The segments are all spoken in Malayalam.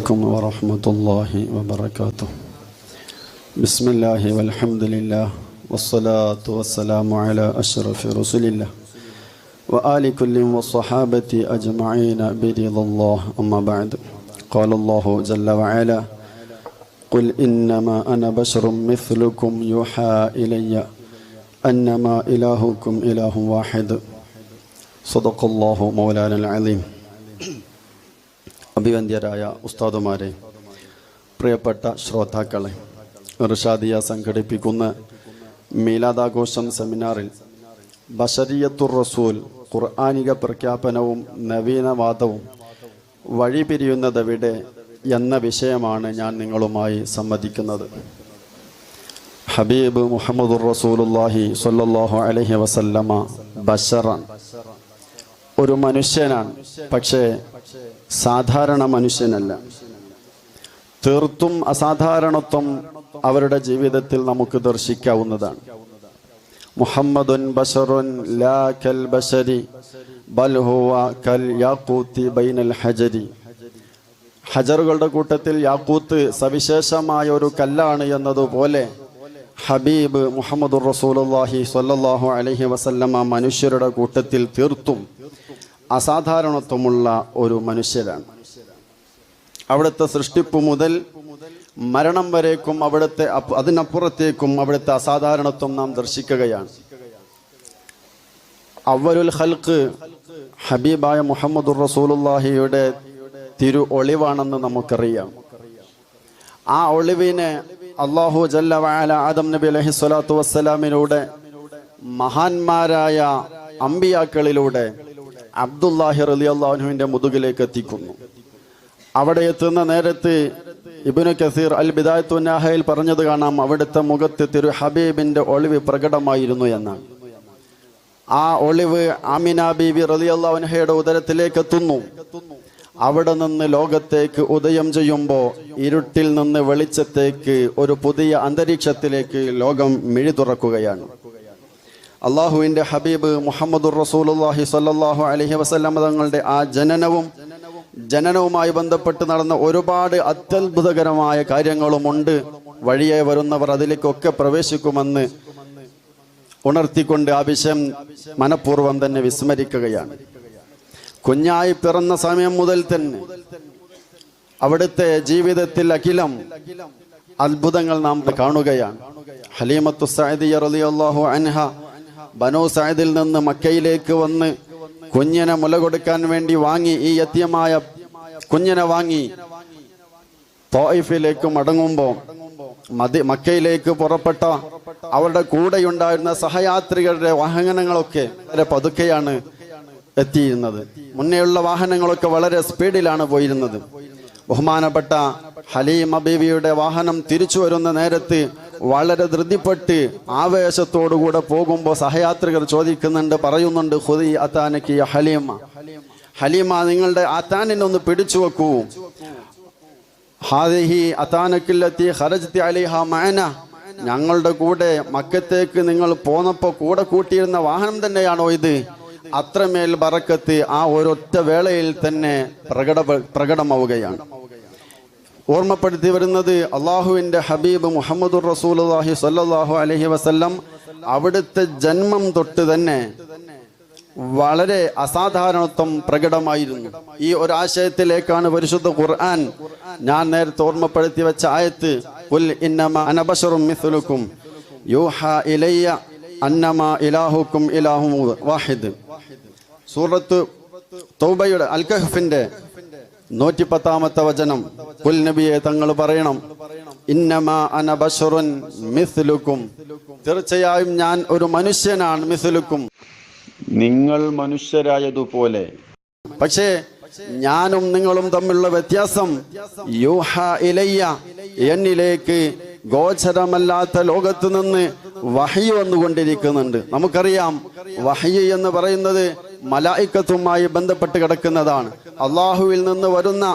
عليكم ورحمة الله وبركاته. بسم الله والحمد لله والصلاة والسلام على أشرف رسول الله وآل كل والصحابة أجمعين برضا الله. أما بعد قال الله جل وعلا قل إنما أنا بشر مثلكم يوحى إلي أنما إلهكم إله واحد. صدق الله مولانا العظيم. അഭിവന്ദ്യരായ ഉസ്താദുമാരെ പ്രിയപ്പെട്ട ശ്രോതാക്കളെ ഋഷാദിയ സംഘടിപ്പിക്കുന്ന മീലാദാഘോഷം സെമിനാറിൽ ബഷരിയത്തുർ റസൂൽ ഖുർആാനിക പ്രഖ്യാപനവും നവീനവാദവും വഴിപിരിയുന്നതെവിടെ എന്ന വിഷയമാണ് ഞാൻ നിങ്ങളുമായി സംവദിക്കുന്നത്. ഹബീബ് മുഹമ്മദുർ റസൂലുല്ലാഹി സ്വല്ലല്ലാഹു അലഹി വസല്ലമ ബഷറാൻ. ഒരു മനുഷ്യനാണ് പക്ഷേ സാധാരണ മനുഷ്യനല്ല. തീർത്തും അസാധാരണത്വം അവരുടെ ജീവിതത്തിൽ നമുക്ക് ദർശിക്കാവുന്നതാണ്. മുഹമ്മദുൻ ബഷറുൻ ലാ കൽ ബഷരി ബൽ ഹുവ കൽ ബൈനൽ ഹജരി. ഹജറുകളുടെ കൂട്ടത്തിൽ യാക്കൂത്ത് സവിശേഷമായ ഒരു കല്ലാണ് എന്നതുപോലെ ഹബീബ് മുഹമ്മദുർ റസൂലുള്ളാഹി സ്വല്ലല്ലാഹു അലൈഹി വസല്ലമ മനുഷ്യരുടെ കൂട്ടത്തിൽ തീർത്തും അസാധാരണത്വമുള്ള ഒരു മനുഷ്യരാണ്. അവിടുത്തെ സൃഷ്ടിപ്പ് മുതൽ മരണം വരേക്കും അവിടുത്തെ അതിനപ്പുറത്തേക്കും അവിടുത്തെ അസാധാരണത്വം നാം ദർശിക്കുകയാണ്. അവരുൽ ഹൽക്ക് ഹബീബായ മുഹമ്മദുർ റസൂലുല്ലാഹിയുടെ തിരു ഒളിവാണെന്ന് നമുക്കറിയാം. ആ ഒളിവിനെ അള്ളാഹു ജല്ല ആദം നബി അലഹി സ്വലാത്തു വസ്സലാമിലൂടെ മഹാന്മാരായ അമ്പിയാക്കളിലൂടെ അബ്ദുല്ലാഹി റലി അള്ളാഹുവിന്റെ മുതുകിലേക്ക് എത്തിക്കുന്നു. അവിടെ എത്തുന്ന നേരത്ത് ഇബിനു കസീർ അൽ ബിദായത്തുനാഹയിൽ പറഞ്ഞത് കാണാം അവിടുത്തെ മുഖത്ത് തിരു ഹബീബിന്റെ ഒളിവ് പ്രകടമായിരുന്നു എന്നാണ് ആ ഒളിവ് ആമിന ബീബി റലി അൻഹയുടെ ഉദരത്തിലേക്ക് എത്തുന്നു. അവിടെ നിന്ന് ലോകത്തേക്ക് ഉദയം ചെയ്യുമ്പോൾ ഇരുട്ടിൽ നിന്ന് വെളിച്ചത്തേക്ക് ഒരു പുതിയ അന്തരീക്ഷത്തിലേക്ക് ലോകം മിഴി തുറക്കുകയാണ് അള്ളാഹുവിന്റെ ഹബീബ് മുഹമ്മദുർ റസൂലുള്ളാഹി സ്വല്ലല്ലാഹു അലൈഹി വസല്ലം തങ്ങളുടെ ആ ജനനവും ജനനവുമായി ബന്ധപ്പെട്ട് നടന്ന ഒരുപാട് അത്യത്ഭുതകരമായ കാര്യങ്ങളുമുണ്ട്. വഴിയെ വരുന്നവർ അതിലേക്കൊക്കെ പ്രവേശിക്കുമെന്ന് ഉണർത്തിക്കൊണ്ട് ആ വിഷയം മനഃപൂർവം തന്നെ വിസ്മരിക്കുകയാണ്. കുഞ്ഞായി പിറന്ന സമയം മുതൽ തന്നെ അവിടുത്തെ ജീവിതത്തിൽ അഖിലം അത്ഭുതങ്ങൾ നാം കാണുകയാണ്. ഹലീമത്തു സഅദിയ റളിയല്ലാഹു അൻഹ ബനു സഅദിൽ നിന്ന് മക്കയിലേക്ക് വന്ന് കുഞ്ഞിനെ മുല കൊടുക്കാൻ വേണ്ടി വാങ്ങി ഈ യത്യമായ കുഞ്ഞിനെ വാങ്ങി തോയിഫിലേക്ക് മടങ്ങുമ്പോൾ മതി മക്കയിലേക്ക് പുറപ്പെട്ട അവരുടെ കൂടെയുണ്ടായിരുന്ന സഹയാത്രികരുടെ വാഹനങ്ങളൊക്കെ വളരെ പതുക്കെയാണ് എത്തിയിരുന്നത്. മുന്നേയുള്ള വാഹനങ്ങളൊക്കെ വളരെ സ്പീഡിലാണ് പോയിരുന്നത്. ബഹുമാനപ്പെട്ട ഹലീമ ബീവിയുടെ വാഹനം തിരിച്ചു വരുന്ന നേരത്ത് വളരെ ധൃതിപ്പെട്ട് ആവേശത്തോടുകൂടെ പോകുമ്പോൾ സഹയാത്രികർ ചോദിക്കുന്നുണ്ട് പറയുന്നുണ്ട് ഹുദി അത്താനക്ക് ഹലീമ. ഹലീമ നിങ്ങളുടെ അത്താനിനെ ഒന്ന് പിടിച്ചു വെക്കൂ. ഹാദിഹി അത്താനക്കില്ലെത്തി ഹരജത്തി അലിഹ മാന ഞങ്ങളുടെ കൂടെ മക്കത്തേക്ക് നിങ്ങൾ പോന്നപ്പോൾ കൂടെ കൂട്ടിയിരുന്ന വാഹനം തന്നെയാണോ ഇത്? അത്രമേൽ ബറക്കത്ത് ആ ഒരൊറ്റ വേളയിൽ തന്നെ പ്രകട പ്രകടമാവുകയാണ്. ഓർമ്മപ്പെടുത്തി വരുന്നത് അള്ളാഹുവിന്റെ ഹബീബ് മുഹമ്മദുർ റസൂലുള്ളാഹി സല്ലാഹു അലഹി വസല്ലം അവിടുത്തെ ജന്മം തൊട്ട് തന്നെ വളരെ അസാധാരണത്വം പ്രകടമായിരുന്നു. ഈ ഒരു ആശയത്തിലേക്കാണ് പരിശുദ്ധ ഖുർആൻ ഞാൻ നേരത്തെ ഓർമ്മപ്പെടുത്തി വെച്ച ആയത്ത് "ഖുൽ ഇന്നമ ഇലയ്യ അന്നമ ഇലാഹു വാഹിദ്. സൂറത്ത് തൗബയുടെ അൽ കഹ്ഫിന്റെ നൂറ്റി പത്താമത്തെ വചനം പുൽനബിയെ തങ്ങൾ പറയണം. ഇന്നമാ അന മിസ്ലുക്കും. തീർച്ചയായും ഞാൻ ഒരു മനുഷ്യനാണ് മിസ്ലുക്കും. നിങ്ങൾ മനുഷ്യരായതുപോലെ. പക്ഷേ ഞാനും നിങ്ങളും തമ്മിലുള്ള വ്യത്യാസം യൂഹ ഇലയ്യ എന്നിലേക്ക് ഗോചരമല്ലാത്ത ലോകത്ത് നിന്ന് വഹി വന്നുകൊണ്ടിരിക്കുന്നുണ്ട്. നമുക്കറിയാം വഹി എന്ന് പറയുന്നത് മലായിക്കത്തുമായി ബന്ധപ്പെട്ട് കിടക്കുന്നതാണ്. അള്ളാഹുവിൽ നിന്ന് വരുന്ന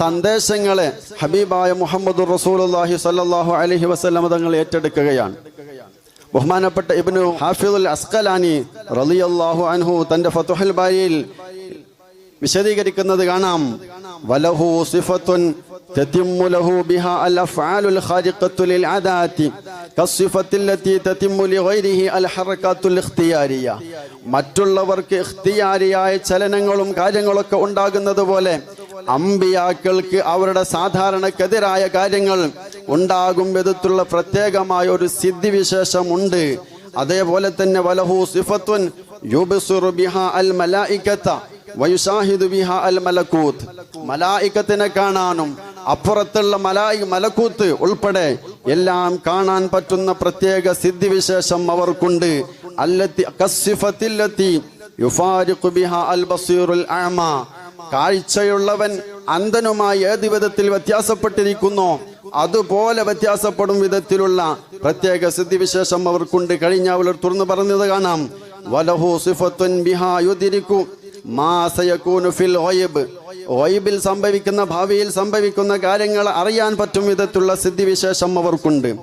സന്ദേശങ്ങളെ ഹബീബായ മുഹമ്മദ് റസൂലുള്ളാഹി സ്വല്ലല്ലാഹു അലൈഹി വസ്ലം തങ്ങൾ ഏറ്റെടുക്കുകയാണ്. ബഹുമാനപ്പെട്ട ഇബ്നു ഹാഫിദുൽ അസ്കലാനി റളിയല്ലാഹു അൻഹു തന്റെ ഫത്തുഹൽ ബാരിയിൽ വിശദീകരിക്കുന്നത് കാണാം. വലഹു സിഫത്തുൻ تتم له بها الأفعال الخارقة للعادات كالصفة التي تتم لغيره الحركات الاختيارية മറ്റുള്ളവർക്ക് ഇഖ്തിയാരിയായ ചലനങ്ങളും കാര്യങ്ങളൊക്കെ ഉണ്ടാകുന്നത് പോലെ അമ്പിയാക്കൾക്ക് അവരുടെ സാധാരണക്കെതിരായ കാര്യങ്ങൾ ഉണ്ടാകും വിധത്തിലുള്ള പ്രത്യേകമായ ഒരു സിദ്ധിവിശേഷമുണ്ട് അതേപോലെ തന്നെ വലഹു സിഫത്തുൻ യുബ്സിറു ബിഹാ അൽ മലായികത വയുഷാഹിദു ബിഹാ അൽ മലക്കൂത്ത് മലായികത്തിനെ കാണാനും അപ്പുറത്തുള്ള മലായി മലക്കൂത്ത് ഉൾപ്പെടെ എല്ലാം കാണാൻ പറ്റുന്ന പ്രത്യേക സിദ്ധിവിശേഷം അവർക്കുണ്ട്. യുഫാരിഖു കാഴ്ചയുള്ളവൻ അന്ധനുമായി ഏത് വിധത്തിൽ വ്യത്യാസപ്പെട്ടിരിക്കുന്നോ അതുപോലെ വ്യത്യാസപ്പെടും വിധത്തിലുള്ള പ്രത്യേക സിദ്ധിവിശേഷം അവർക്കുണ്ട്. കഴിഞ്ഞ അവർ തുറന്നു പറഞ്ഞത് കാണാം. വലഹു സിഫത്തുൻ ബിഹാ യുദിരിക്കു മാ ഫിൽ ഗൈബ്. ഗൈബിൽ സംഭവിക്കുന്ന ഭാവിയിൽ സംഭവിക്കുന്ന കാര്യങ്ങൾ അറിയാൻ പറ്റും വിധത്തിലുള്ള സിദ്ധിവിശേഷം അവർക്കുണ്ട്.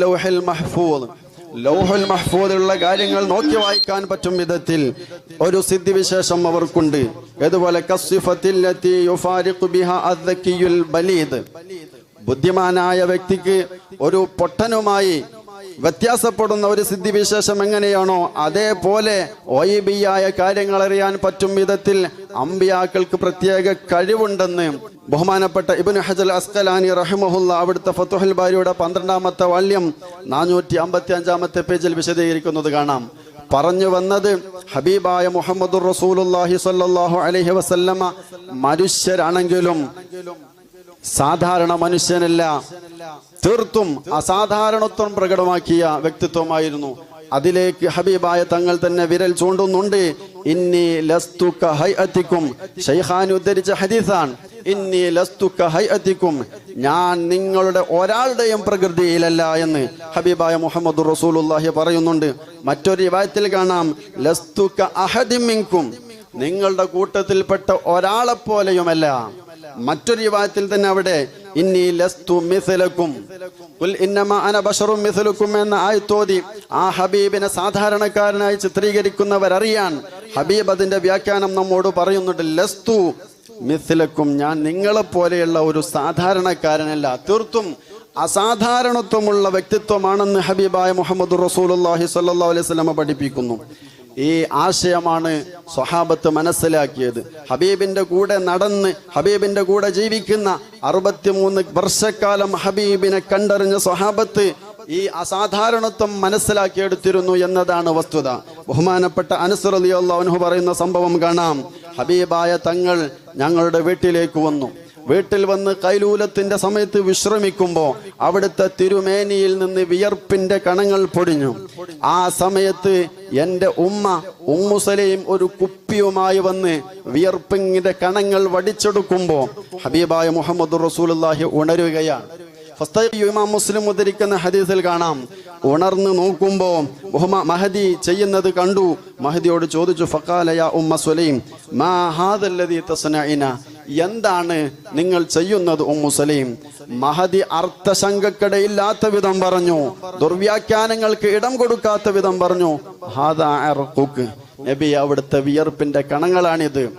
ലൗഹിൽ മഹ്ഫൂദ്. ലൗഹുൽ മഹ്ഫൂദിലുള്ള കാര്യങ്ങൾ നോക്കി വായിക്കാൻ പറ്റും വിധത്തിൽ ഒരു സിദ്ധിവിശേഷം അവർക്കുണ്ട്. അതുപോലെ ബലീദ്. ബുദ്ധിമാനായ വ്യക്തിക്ക് ഒരു പൊട്ടനുമായി വ്യത്യാസപ്പെടുന്ന ഒരു സിദ്ധിവിശേഷം എങ്ങനെയാണോ അതേപോലെ ഒയിബിയായ കാര്യങ്ങൾ അറിയാൻ പറ്റും വിധത്തിൽ അമ്പിയാക്കൾക്ക് പ്രത്യേക കഴിവുണ്ടെന്ന് ബഹുമാനപ്പെട്ട ഇബിൻ ഹജൽ അസ്കലാനി റഹിമഹുല്ല അവിടുത്തെ ഫത്തുഹൽ ബാരിയുടെ പന്ത്രണ്ടാമത്തെ വാല്യം നാനൂറ്റി അമ്പത്തി അഞ്ചാമത്തെ പേജിൽ വിശദീകരിക്കുന്നത് കാണാം. പറഞ്ഞു വന്നത് ഹബീബായ മുഹമ്മദ് റസൂലുല്ലാഹി സ്വല്ലല്ലാഹു അലഹി വസല്ലമ മനുഷ്യരാണെങ്കിലും സാധാരണ മനുഷ്യനല്ല. തീർത്തും അസാധാരണത്വം പ്രകടമാക്കിയ വ്യക്തിത്വമായിരുന്നു. അതിലേക്ക് ഹബീബായ തങ്ങൾ തന്നെ വിരൽ ചൂണ്ടുന്നുണ്ട്. ഇന്നി ലസ്തുക്ക ഹൈഅത്തിക്കും ഷൈഖാൻ ഉദ്ധരിച്ച ഹദീസാണ്. ഇന്നി ലസ്തുക്ക ഹൈഅത്തിക്കും ഞാൻ നിങ്ങളുടെ ഒരാളുടെയും പ്രകൃതിയിലല്ല എന്ന് ഹബീബായ മുഹമ്മദ് റസൂലുള്ളാഹി പറയുന്നുണ്ട്. മറ്റൊരു റിവായത്തിൽ കാണാം. ലസ്തുക്ക അഹദിമിങ്കും നിങ്ങളുടെ കൂട്ടത്തിൽപ്പെട്ട ഒരാളെ പോലെയുമല്ല മറ്റൊരു വിവാഹത്തിൽ തന്നെ അവിടെ ഇന്നി ലസ്തു ഇന്നമ അന എന്ന ആയത്തോതി ആ ഹബീബിനെ സാധാരണക്കാരനായി ചിത്രീകരിക്കുന്നവരറിയാൻ ഹബീബ് അതിന്റെ വ്യാഖ്യാനം നമ്മോട് പറയുന്നുണ്ട് ലസ്തു മിസിലക്കും ഞാൻ നിങ്ങളെ പോലെയുള്ള ഒരു സാധാരണക്കാരനല്ല. തീർത്തും അസാധാരണത്വമുള്ള വ്യക്തിത്വമാണെന്ന് ഹബീബായ മുഹമ്മദ് റസൂൽ റസൂലുള്ളാഹി സല്ലാ അലൈഹി സ്വലമ പഠിപ്പിക്കുന്നു. ഈ ആശയമാണ് സ്വഹാബത്ത് മനസ്സിലാക്കിയത്. ഹബീബിന്റെ കൂടെ നടന്ന് ഹബീബിന്റെ കൂടെ ജീവിക്കുന്ന അറുപത്തിമൂന്ന് വർഷക്കാലം ഹബീബിനെ കണ്ടറിഞ്ഞ സ്വഹാബത്ത് ഈ അസാധാരണത്വം മനസ്സിലാക്കിയെടുത്തിരുന്നു എന്നതാണ് വസ്തുത. ബഹുമാനപ്പെട്ട അനസുർ അനുഭവ പറയുന്ന സംഭവം കാണാം. ഹബീബായ തങ്ങൾ ഞങ്ങളുടെ വീട്ടിലേക്ക് വന്നു. വീട്ടിൽ വന്ന് കൈലൂലത്തിന്റെ സമയത്ത് വിശ്രമിക്കുമ്പോൾ അവിടുത്തെ തിരുമേനിയിൽ നിന്ന് വിയർപ്പിന്റെ കണങ്ങൾ പൊടിഞ്ഞു. ആ സമയത്ത് എന്റെ ഉമ്മ ഉമ്മുസലയും ഒരു കുപ്പിയുമായി വന്ന് വിയർപ്പിങ്ങിന്റെ കണങ്ങൾ വടിച്ചെടുക്കുമ്പോൾ ഹബീബായ മുഹമ്മദ് റസൂലുള്ളാഹി ഉണരുകയാണ് മുസ്ലിം ഉദ്ധരിക്കുന്ന ഹദീസിൽ കാണാം. ഉണർന്ന് നോക്കുമ്പോ ബഹുമ മഹദി ചെയ്യുന്നത് കണ്ടു. മഹദിയോട് ചോദിച്ചു ഫക്കാലയ ഉമ്മ സുലൈം മാ ഹാദല്ലതി തസ്നഇന? എന്താണ് നിങ്ങൾ ചെയ്യുന്നത് ഉമ്മു സലീം? മഹദി അർത്ഥശങ്കക്കിടയില്ലാത്ത വിധം പറഞ്ഞു. ദുർവ്യാഖ്യാനങ്ങൾക്ക് ഇടം കൊടുക്കാത്ത വിധം പറഞ്ഞു. നബി അവിടുത്തെ വിയർപ്പിന്റെ കണങ്ങളാണിത്.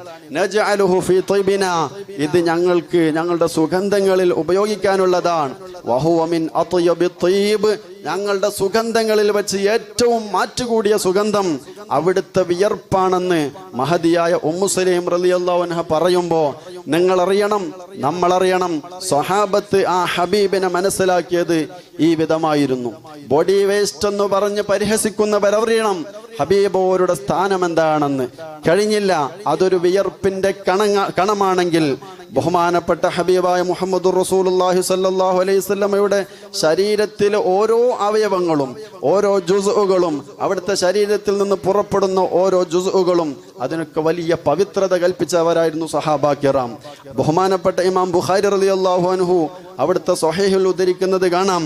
ഇത് ഞങ്ങൾക്ക് ഞങ്ങളുടെ സുഗന്ധങ്ങളിൽ ഉപയോഗിക്കാനുള്ളതാണ്. ഞങ്ങളുടെ സുഗന്ധങ്ങളിൽ വെച്ച് ഏറ്റവും മാറ്റുകൂടിയ സുഗന്ധം അവിടുത്തെ വിയർപ്പാണെന്ന് മഹതിയായ ഉമ്മുസലീം റളിയല്ലാഹു അൻഹ പറയുമ്പോ നിങ്ങൾ അറിയണം നമ്മൾ അറിയണം സ്വഹാബത്ത് ആ ഹബീബിനെ മനസ്സിലാക്കിയത് ഈ വിധമായിരുന്നു. ബോഡി വേസ്റ്റ് എന്ന് പറഞ്ഞ് പരിഹസിക്കുന്നവരറിയണം ഹബീബോരുടെ സ്ഥാനം എന്താണെന്ന് കഴിഞ്ഞില്ല. അതൊരു വിയർപ്പിന്റെ കണങ്ങ കണമാണെങ്കിൽ ബഹുമാനപ്പെട്ട ഹബീബായ മുഹമ്മദ് റസൂലുള്ളാഹി സ്വല്ലല്ലാഹു അലൈഹി ശരീരത്തിലെ ഓരോ അവയവങ്ങളും ഓരോ ജുസുകളും അവിടുത്തെ ശരീരത്തിൽ നിന്ന് പുറപ്പെടുന്ന ഓരോ ജുസുകളും അതിനൊക്കെ വലിയ പവിത്രത കൽപ്പിച്ചവരായിരുന്നു സഹാബാ കിറാം. ബഹുമാനപ്പെട്ട ഇമാം ബുഖാരി റളിയല്ലാഹു അൻഹു അവിടുത്തെ സൊഹേഹിൽ ഉദ്ധരിക്കുന്നത് കാണാം.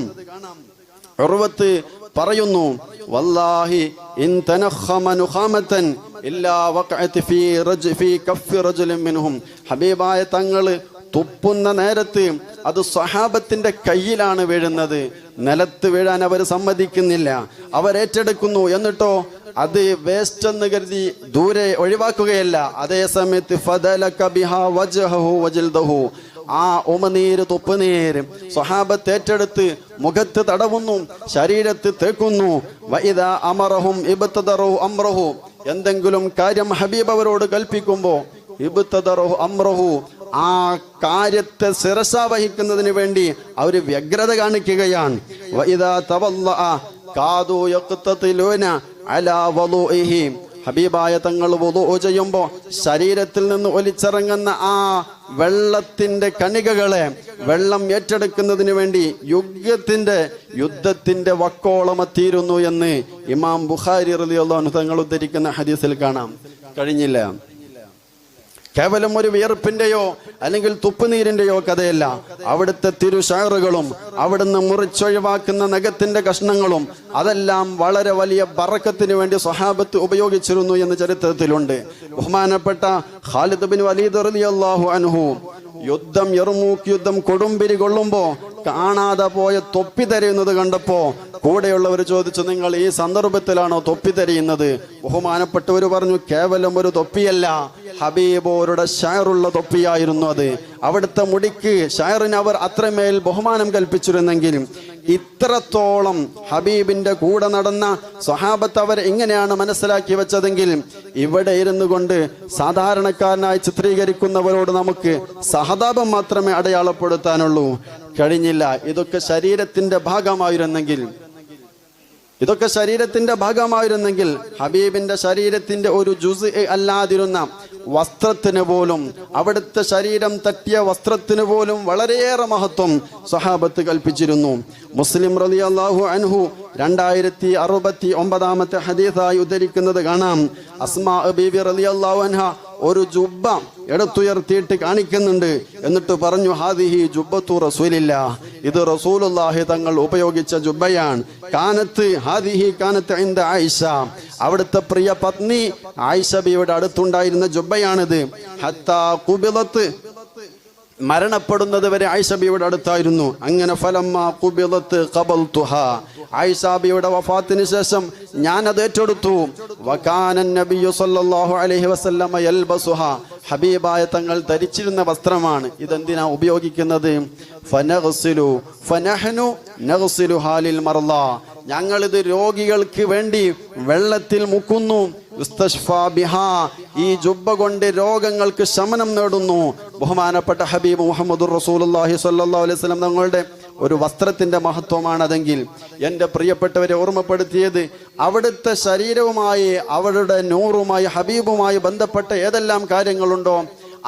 പറയുന്നു വല്ലാഹി ഇൻ ഇല്ലാ ഫീ ഹബീബായ തങ്ങൾ തുപ്പുന്ന നേരത്ത് അത് സ്വഹാബത്തിന്റെ കയ്യിലാണ് വീഴുന്നത്. നിലത്ത് വീഴാൻ അവർ സമ്മതിക്കുന്നില്ല. അവരേറ്റെടുക്കുന്നു എന്നിട്ടോ അത് വേസ്റ്റ് എന്ന് കരുതി ദൂരെ ഒഴിവാക്കുകയല്ല. അതേ സമയത്ത് ആ ഉമനീര് തുപ്പുനീര് സ്വഹാബത്ത് ഏറ്റെടുത്ത് മുഖത്ത് തടവുന്നു ശരീരത്ത് തേക്കുന്നു. വൈദ അമറഹും ഇബത്തതറോ അമ്രഹു എന്തെങ്കിലും കാര്യം ഹബീബ് അവരോട് കൽപ്പിക്കുമ്പോ ഇബുത്തതറോ അമ്രഹു ആ കാര്യത്തെ ശിരസ വഹിക്കുന്നതിന് വേണ്ടി അവർ വ്യഗ്രത കാണിക്കുകയാണ്. വൈദ തവല്ല കാതു അലാ വളുഇഹി ഹബീബായ തങ്ങൾ വുളു ചെയ്യുമ്പോൾ ശരീരത്തിൽ നിന്ന് ഒലിച്ചിറങ്ങുന്ന ആ വെള്ളത്തിന്റെ കണികകളെ വെള്ളം ഏറ്റെടുക്കുന്നതിന് വേണ്ടി യുഗത്തിന്റെ യുദ്ധത്തിന്റെ വക്കോളം എത്തിയിരുന്നു എന്ന് ഇമാം ബുഖാരി റലിയുള്ള തങ്ങൾ ഉദ്ധരിക്കുന്ന ഹദീസിൽ കാണാം. കഴിഞ്ഞില്ല. കേവലം ഒരു വിയർപ്പിന്റെയോ അല്ലെങ്കിൽ തുപ്പുനീരിന്റെയോ കഥയല്ല. അവിടുത്തെ തിരുഷാറുകളും അവിടുന്ന് മുറിച്ചൊഴിവാക്കുന്ന നഖത്തിന്റെ കഷ്ണങ്ങളും അതെല്ലാം വളരെ വലിയ ബറക്കത്തിന് വേണ്ടി സ്വഹാബത്ത് ഉപയോഗിച്ചിരുന്നു എന്ന് ചരിത്രത്തിലുണ്ട്. ബഹുമാനപ്പെട്ട ഖാലിദ് ബിൻ വലീദ് റളിയല്ലാഹു അൻഹു യുദ്ധം എറുമൂക്ക് യുദ്ധം കൊടുമ്പിരി കൊള്ളുമ്പോ കാണാതെ പോയ തൊപ്പി തരയുന്നത് കണ്ടപ്പോ കൂടെയുള്ളവർ ചോദിച്ചു നിങ്ങൾ ഈ സന്ദർഭത്തിലാണോ തൊപ്പി തരയുന്നത്? ബഹുമാനപ്പെട്ടവർ പറഞ്ഞു കേവലം ഒരു തൊപ്പിയല്ല. ഹബീബോരുടെ ഷയറുള്ള തൊപ്പിയായിരുന്നു അത്. അവിടുത്തെ മുടിക്ക് ഷയറിന് അവർ അത്രമേൽ ബഹുമാനം കൽപ്പിച്ചിരുന്നെങ്കിലും ഇത്രത്തോളം ഹബീബിന്റെ കൂടെ നടന്ന സ്വഹാബത്ത് അവർ എങ്ങനെയാണ് മനസ്സിലാക്കി വെച്ചതെങ്കിൽ ഇവിടെ ഇരുന്നു കൊണ്ട് സാധാരണക്കാരനായി ചിത്രീകരിക്കുന്നവരോട് നമുക്ക് സഹതാപം മാത്രമേ അടയാളപ്പെടുത്താനുള്ളൂ. കഴിഞ്ഞില്ല. ഇതൊക്കെ ശരീരത്തിന്റെ ഭാഗമായിരുന്നെങ്കിൽ ഇതൊക്കെ ശരീരത്തിന്റെ ഭാഗമായിരുന്നെങ്കിൽ ഹബീബിന്റെ ശരീരത്തിന്റെ ഒരു ജുസ് അല്ലാതിരുന്ന വസ്ത്രത്തിന് പോലും അവിടുത്തെ ശരീരം തട്ടിയ വസ്ത്രത്തിന് പോലും വളരെയേറെ മഹത്വം സഹാബത്ത് കൽപ്പിച്ചിരുന്നു. മുസ്ലിം റലി അള്ളാഹു അൻഹു രണ്ടായിരത്തി അറുപത്തി ഒമ്പതാമത്തെ ഹദീസായി ഉദ്ധരിക്കുന്നത് കാണാം. അസ്മാ ബീബി റലി അള്ളാഹു അൻഹ ഒരു ജുബ്ബ എടുത്തുയർത്തിയിട്ട് കാണിക്കുന്നുണ്ട്. എന്നിട്ട് പറഞ്ഞു ഹാദിഹി ജുബ്ബത്തു റസൂലില്ല. ഇത് റസൂലുള്ളാഹി തങ്ങൾ ഉപയോഗിച്ച ജുബ്ബയാണ്. കാനത്ത് ഹാദിഹി കാനത്ത് ഇന്ദ ആയിഷ. അവിടുത്തെ പ്രിയ പത്നി ആയിഷ ബിയുടെ അടുത്തുണ്ടായിരുന്ന ജുബ്ബയാണിത്. ഹത്താ കുബിലത്ത് മരണപ്പെടുന്നത് വരെ ആയിഷബിയുടെ അടുത്തായിരുന്നു. അങ്ങനെ ഫലമ്മ കുബിലത്ത് കബൽ തുഹ ആയിഷാബിയുടെ വഫാത്തിന് ശേഷം ഞാൻ അത് ഏറ്റെടുത്തു. വകാനൻ നബിയു സല്ലല്ലാഹു അലൈഹി വസല്ലമ യൽബസുഹ. ഹബീബായ തങ്ങൾ ധരിച്ചിരുന്ന വസ്ത്രമാണ്. ഇതെന്തിനാ ഉപയോഗിക്കുന്നത്? ഫനഗ്സിലു ഫനഹ്നു നഗ്സിലു ഹാലിൽ മർള. ഞങ്ങളിത് രോഗികൾക്ക് വേണ്ടി വെള്ളത്തിൽ മുക്കുന്നു. ഈ ജുബ്ബ കൊണ്ട് രോഗങ്ങൾക്ക് ശമനം നേടുന്നു. ബഹുമാനപ്പെട്ട ഹബീബ് മുഹമ്മദ് റസൂലുള്ളാഹി സ്വല്ലല്ലാഹു അലൈഹി സ്വലം തങ്ങളുടെ ഒരു വസ്ത്രത്തിന്റെ മഹത്വമാണതെങ്കിൽ എന്റെ പ്രിയപ്പെട്ടവരെ ഓർമ്മപ്പെടുത്തിയത് അവിടുത്തെ ശരീരവുമായി അവരുടെ നൂറുമായി ഹബീബുമായി ബന്ധപ്പെട്ട ഏതെല്ലാം കാര്യങ്ങളുണ്ടോ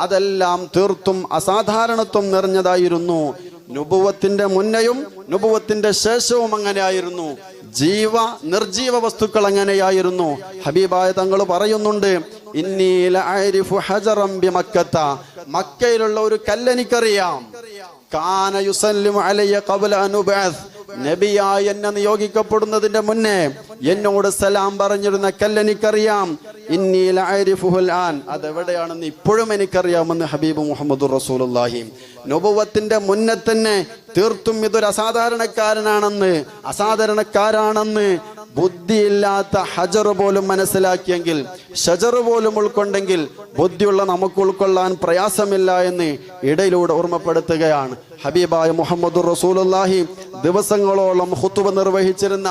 അതെല്ലാം തീർത്തും അസാധാരണത്വം നിറഞ്ഞതായിരുന്നു. നുപുവത്തിന്റെ മുന്നയും നുപുവത്തിന്റെ ശേഷവും അങ്ങനെയായിരുന്നു. ജീവ നിർജീവ വസ്തുക്കൾ അങ്ങനെയായിരുന്നു. ഹബീബായ തങ്ങൾ പറയുന്നുണ്ട് മക്കയിലുള്ള ഒരു കല്ലെനിക്കറിയാം കാന യുസല്ലിം അലയ്യ ഖബ്ല അൻ ഉബഅസ്. നബിയായി എന്നെ നിയോഗിക്കപ്പെടുന്നതിന്റെ മുന്നേ എന്നോട് സലാം പറഞ്ഞിരുന്ന കല്ലെനിക്കറിയാം ഇന്നീലാൻ അതെവിടെയാണെന്ന് ഇപ്പോഴും എനിക്കറിയാമെന്ന് ഹബീബ് മുഹമ്മദ് റസൂലുള്ളാഹി. നുബുവത്തിന്റെ മുന്നേ തന്നെ തീർത്തും ഇതൊരു അസാധാരണക്കാരനാണെന്ന് അസാധാരണക്കാരാണെന്ന് ബുദ്ധിയില്ലാത്ത ഹജർ പോലും മനസ്സിലാക്കിയെങ്കിൽ ഷജർ പോലും ഉൾക്കൊണ്ടെങ്കിൽ ബുദ്ധിയുള്ള നമുക്ക് ഉൾക്കൊള്ളാൻ പ്രയാസമില്ല എന്ന് ഇടയിലൂടെ ഓർമ്മപ്പെടുത്തുകയാണ് ഹബീബായ മുഹമ്മദ് റസൂലുള്ളാഹി. ദിവസങ്ങളോളം ഹുത്തുവ നിർവഹിച്ചിരുന്ന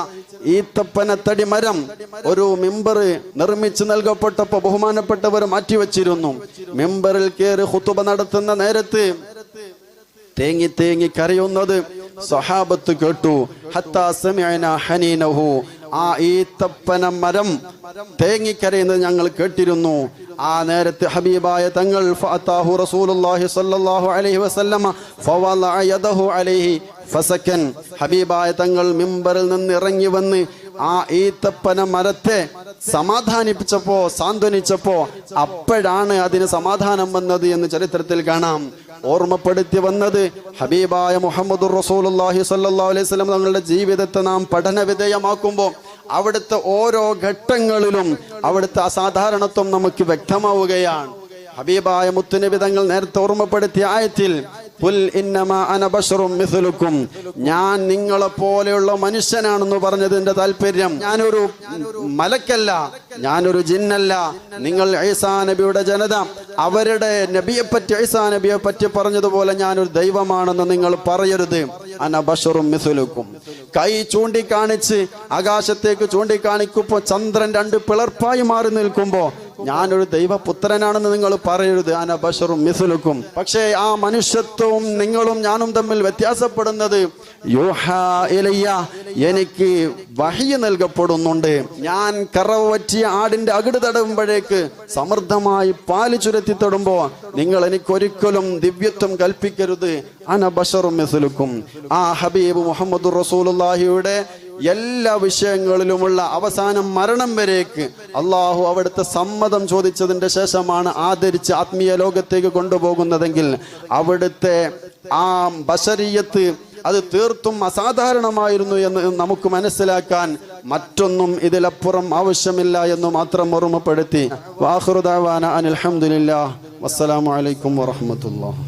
ഈത്തപ്പനത്തടി മരം ഒരു മെമ്പർ നിർമ്മിച്ചു നൽകപ്പെട്ടപ്പോ ബഹുമാനപ്പെട്ടവർ മാറ്റിവെച്ചിരുന്നു. മെമ്പറിൽ കയറി ഹുത്തുബ നടത്തുന്ന നേരത്ത് തേങ്ങി തേങ്ങി കരയുന്നത് സ്വഹാബത്ത് കേട്ടു. ഹനീനഹു. ആ ഈത്തപ്പന മരം തേങ്ങിക്കരയുന്നത് ഞങ്ങൾ കേട്ടിരുന്നു. ആ നേരത്തെ ഹബീബായ തങ്ങൾ ഫഅതാഹു റസൂലുള്ളാഹി അലൈഹി വസല്ലമ യദഹു അലൈഹി ഫസക്കൻ ഹബീബായ തങ്ങൾ മിമ്പറിൽ നിന്ന് ഇറങ്ങി വന്ന് ആ ഈത്തപ്പന മരത്തെ സമാധാനിപ്പിച്ചപ്പോ സാന്ത്വനിച്ചപ്പോ അപ്പോഴാണ് അതിന് സമാധാനം വന്നത് എന്ന് ചരിത്രത്തിൽ കാണാം. ഓർമ്മപ്പെടുത്തി വന്നത് ഹബീബായ മുഹമ്മദ് റസൂലുള്ളാഹി സല്ലാ അലൈഹി തങ്ങളുടെ ജീവിതത്തെ നാം പഠന വിധേയമാക്കുമ്പോൾ അവിടുത്തെ ഓരോ ഘട്ടങ്ങളിലും അവിടുത്തെ അസാധാരണത്വം നമുക്ക് വ്യക്തമാവുകയാണ്. ഹബീബായ മുത്തുനബി തങ്ങൾ നേരത്തെ ഓർമ്മപ്പെടുത്തിയ ആയത്തിൽ ഞാൻ നിങ്ങളെ പോലെയുള്ള മനുഷ്യനാണെന്ന് പറഞ്ഞതിന്റെ താല്പര്യം ഞാനൊരു മലക്കല്ല ഞാനൊരു ജിന്നല്ല. നിങ്ങൾ ഐസാ നബിയുടെ ജനത അവരുടെ നബിയെ പറ്റി ഐസാ നബിയെ പറ്റി പറഞ്ഞതുപോലെ ഞാനൊരു ദൈവമാണെന്ന് നിങ്ങൾ പറയരുത്. അനബഷറും മിഥുലുക്കും. കൈ ചൂണ്ടിക്കാണിച്ച് ആകാശത്തേക്ക് ചൂണ്ടിക്കാണിക്കുമ്പോ ചന്ദ്രൻ രണ്ട് പിളർപ്പായി മാറി നിൽക്കുമ്പോ ഞാനൊരു ദൈവപുത്രനാണെന്ന് നിങ്ങൾ പറയരുത് അനബഷറും മിസുലുക്കും. പക്ഷേ ആ മനുഷ്യത്വവും നിങ്ങളും ഞാനും തമ്മിൽ വ്യത്യാസപ്പെടുന്നത് ഇലയ്യ എനിക്ക് വഹിയ നൽകപ്പെടുന്നുണ്ട്. ഞാൻ കറവ് പറ്റിയ ആടിന്റെ അകിട് തടവുമ്പോഴേക്ക് സമൃദ്ധമായി പാൽ ചുരത്തി തൊടുമ്പോ നിങ്ങൾ എനിക്കൊരിക്കലും ദിവ്യത്വം കൽപ്പിക്കരുത് അനബഷറും മിസുലുക്കും. ആ ഹബീബ് മുഹമ്മദ് റസൂലുള്ളാഹിയുടെ എല്ലാ വിഷയങ്ങളിലുമുള്ള അവസാനം മരണം വരേക്ക് അള്ളാഹു അവിടുത്തെ സമ്മതം ചോദിച്ചതിന്റെ ശേഷമാണ് ആദരിച്ച് ആത്മീയ ലോകത്തേക്ക് കൊണ്ടുപോകുന്നതെങ്കിൽ അവിടുത്തെ ആ ബഷരീയത്ത് അത് തീർത്തും അസാധാരണമായിരുന്നു എന്ന് നമുക്ക് മനസ്സിലാക്കാൻ മറ്റൊന്നും ഇതിലപ്പുറം ആവശ്യമില്ല എന്ന് മാത്രം ഓർമ്മപ്പെടുത്തി. വാഹൃദാവാന അനിൽഹമുല്ലാ വസ്സലാമലൈക്കും വാഹമത്തുള്ള